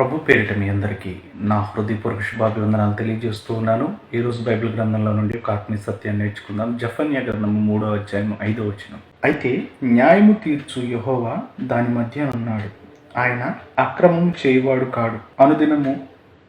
పేరిట మీ అందరికీ నా హృదయపూర్వక శుభాభివందనాలు తెలియజేస్తూ ఉన్నాను. ఈరోజు బైబిల్ గ్రంథంలో నుండి ఒక ఆత్మీయ సత్యాన్ని నేర్చుకుందాం. జఫన్య గ్రంథం మూడో అధ్యాయం ఐదో వచనం. అయితే న్యాయము తీర్చు యహోవా దాని మధ్య ఉన్నాడు. ఆయన అక్రమం చేయవాడు కాడు. అనుదినము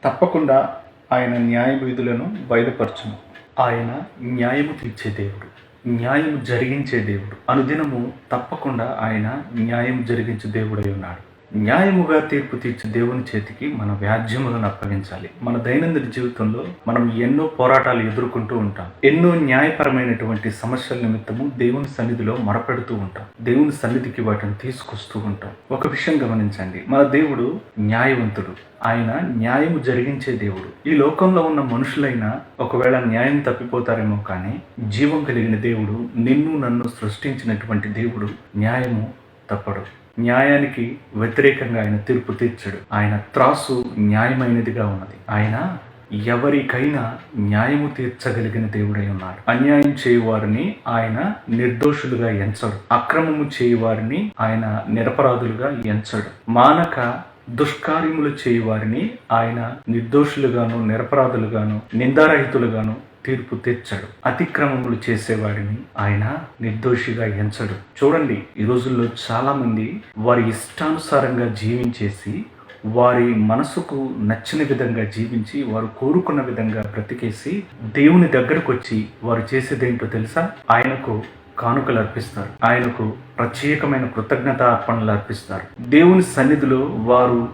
తప్పకుండా ఆయన న్యాయ విధులను బయలుపరచును. ఆయన న్యాయము తీర్చే దేవుడు న్యాయం జరిగించే దేవుడు. అనుదినము తప్పకుండా ఆయన న్యాయం జరిగించే దేవుడై ఉన్నాడు. న్యాయముగా తీర్పు తీర్చే దేవుని చేతికి మన వ్యాజ్యములను అప్పగించాలి. మన దైనందిన జీవితంలో మనం ఎన్నో పోరాటాలు ఎదుర్కొంటూ ఉంటాం. ఎన్నో న్యాయపరమైనటువంటి సమస్యల నిమిత్తము దేవుని సన్నిధిలో మొరపెడుతూ ఉంటాం. దేవుని సన్నిధికి వాటిని తీసుకొస్తూ ఉంటాం. ఒక విషయం గమనించండి. మన దేవుడు న్యాయవంతుడు. ఆయన న్యాయము జరిగించే దేవుడు. ఈ లోకంలో ఉన్న మనుషులైనా ఒకవేళ న్యాయం తప్పిపోతారేమో కానీ జీవం కలిగిన దేవుడు నిన్ను నన్ను సృష్టించినటువంటి దేవుడు న్యాయము తప్పడు. న్యాయానికి వ్యతిరేకంగా ఆయన తీర్పు తీర్చడు. ఆయన త్రాసు న్యాయమైనదిగా ఉన్నది. ఆయన ఎవరికైనా న్యాయము తీర్చగలిగిన దేవుడై ఉన్నాడు. అన్యాయం చేయువారిని ఆయన నిర్దోషులుగా ఎంచడు. అక్రమము చేయువారిని ఆయన నిరపరాధులుగా ఎంచడు. మానక దుష్కార్యములు చేయువారిని ఆయన నిర్దోషులుగాను నిరపరాధులుగాను నిందారహితులుగాను తీర్పు తెచ్చాడు అతిక్రమములు చేసేవారిని ఆయన నిర్దోషిగా ఎంచడు. చూడండి ఈ రోజుల్లో చాలా మంది వారి ఇష్టానుసారంగా జీవించేసి వారి మనసుకు నచ్చిన విధంగా జీవించి వారు కోరుకున్న విధంగా బ్రతికేసి దేవుని దగ్గరకు వచ్చి వారు చేసేదేంటో తెలుసా? ఆయనకు కానుకలు అర్పిస్తారు. ఆయనకు ప్రత్యేకమైన కృతజ్ఞత అర్పణలు అర్పిస్తారు. దేవుని సన్నిధిలో వారు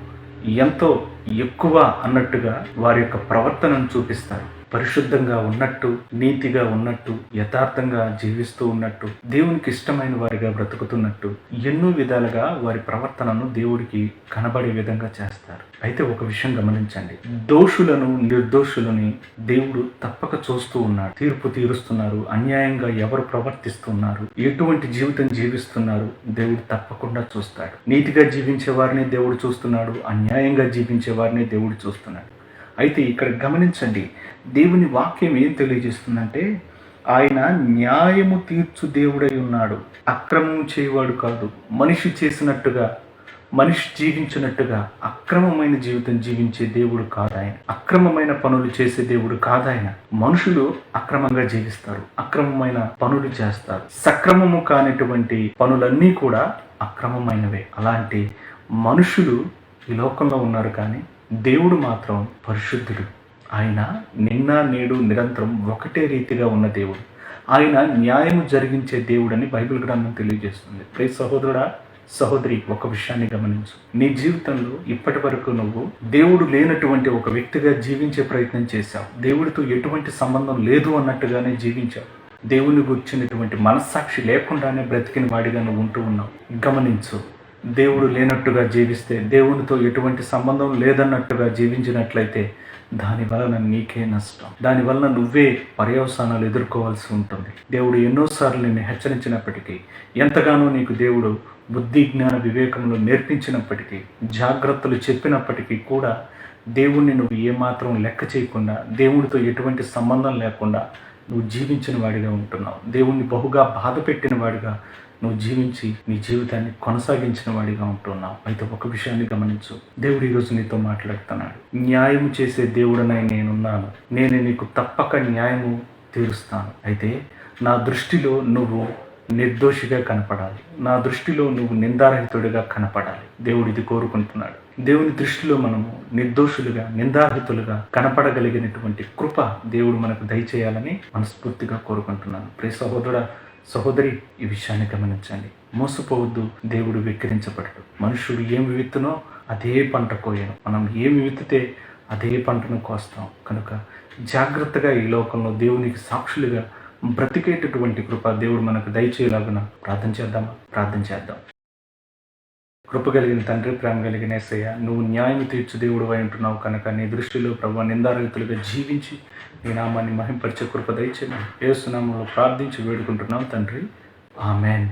ఎంతో ఎక్కువ అన్నట్టుగా వారి యొక్క ప్రవర్తనను చూపిస్తారు. పరిశుద్ధంగా ఉన్నట్టు నీతిగా ఉన్నట్టు యథార్థంగా జీవిస్తూ ఉన్నట్టు దేవునికి ఇష్టమైన వారిగా బ్రతుకుతున్నట్టు ఎన్నో విధాలుగా వారి ప్రవర్తనను దేవుడికి కనబడే విధంగా చేస్తారు. అయితే ఒక విషయం గమనించండి. దోషులను నిర్దోషులని దేవుడు తప్పక చూస్తూ ఉన్నాడు. తీర్పు తీరుస్తున్నారు. అన్యాయంగా ఎవరు ప్రవర్తిస్తున్నారు? ఎటువంటి జీవితం జీవిస్తున్నారు? దేవుడు తప్పకుండా చూస్తాడు. నీతిగా జీవించే వారిని దేవుడు చూస్తున్నాడు. అన్యాయంగా జీవించే వారిని దేవుడు చూస్తున్నాడు. అయితే ఇక్కడ గమనించండి దేవుని వాక్యం ఏం తెలియజేస్తుందంటే ఆయన న్యాయము తీర్చు దేవుడై ఉన్నాడు. అక్రమం చేయవాడు కాదు మనిషి చేసినట్టుగా మనిషి జీవించినట్టుగా అక్రమమైన జీవితం జీవించే దేవుడు కాదాయన. అక్రమమైన పనులు చేసే దేవుడు కాదాయన. మనుషులు అక్రమంగా జీవిస్తారు అక్రమమైన పనులు చేస్తారు. సక్రమము కానిటువంటి పనులన్నీ కూడా అక్రమమైనవే. అలాంటి మనుషులు ఈ లోకంలో ఉన్నారు కానీ దేవుడు మాత్రం పరిశుద్ధుడు. ఆయన నిన్న నేడు నిరంతరం ఒకటే రీతిగా ఉన్న దేవుడు. ఆయన న్యాయము జరిగించే దేవుడని బైబిల్ గ్రంథం తెలియజేస్తుంది. ప్రే సహోదరుడా సహోదరి ఒక విషయాన్ని గమనించు. నీ జీవితంలో ఇప్పటి వరకు నువ్వు దేవుడు లేనటువంటి ఒక వ్యక్తిగా జీవించే ప్రయత్నం చేశావు. దేవుడితో ఎటువంటి సంబంధం లేదు అన్నట్టుగానే జీవించావు. దేవుని గుర్చినటువంటి మనస్సాక్షి లేకుండానే బ్రతికిన వాడిగా నువ్వు ఉంటూ ఉన్నావు. గమనించు దేవుడు లేనట్టుగా జీవిస్తే దేవునితో ఎటువంటి సంబంధం లేదన్నట్టుగా జీవించినట్లయితే దాని వలన నీకే నష్టం. దాని వలన నువ్వే పర్యవసానాలు ఎదుర్కోవాల్సి ఉంటుంది. దేవుడు ఎన్నోసార్లు నిన్ను హెచ్చరించినప్పటికీ ఎంతగానో నీకు దేవుడు బుద్ధి జ్ఞాన వివేకములు నేర్పించినప్పటికీ జాగ్రత్తలు చెప్పినప్పటికీ కూడా దేవుణ్ణి నువ్వు ఏమాత్రం లెక్క చేయకుండా దేవుడితో ఎటువంటి సంబంధం లేకుండా నువ్వు జీవించిన వాడిగా ఉంటున్నావు. దేవుణ్ణి బహుగా బాధ పెట్టిన వాడిగా నువ్వు జీవించి నీ జీవితాన్ని కొనసాగించిన వాడిగా ఉంటున్నావు. అయితే ఒక విషయాన్ని గమనించు. దేవుడు ఈరోజు నీతో మాట్లాడుతున్నాడు. న్యాయం చేసే దేవుడనై నేనున్నాను. నేను నీకు తప్పక న్యాయము తీరుస్తాను. అయితే నా దృష్టిలో నువ్వు నిర్దోషిగా కనపడాలి. నా దృష్టిలో నువ్వు నిందారహితుడిగా కనపడాలి. దేవుడు ఇది కోరుకుంటున్నాడు. దేవుని దృష్టిలో మనము నిర్దోషులుగా నిందారహితులుగా కనపడగలిగినటువంటి కృప దేవుడు మనకు దయచేయాలని మనస్ఫూర్తిగా కోరుకుంటున్నాను. ప్రే సహోదరుడా సహోదరి ఈ విషయాన్ని గమనించండి. మోసపోవద్దు దేవుడు వెక్కిరించబడడు. మనుషుడు ఏమి విత్తునో అదే పంట కోయను. మనం ఏమి విత్తితే అదే పంటను కోస్తాం. కనుక జాగ్రత్తగా ఈ లోకంలో దేవునికి సాక్షులుగా బ్రతికేటటువంటి కృప దేవుడు మనకు దయచేయలాగున ప్రార్థన చేద్దామా? ప్రార్థన చేద్దాం. కృప కలిగిన తండ్రి ప్రేమ కలిగిన ఏసయ్య నువ్వు న్యాయం తీర్చు దేవుడు అయి ఉంటున్నావు కనుక నీ దృష్టిలో ప్రభు నిందారహితులుగా జీవించి నీ నామాన్ని మహింపరిచే కృప దయచేయమని ఏసునామంలో ప్రార్థించి వేడుకుంటున్నాం తండ్రి. ఆమెన్.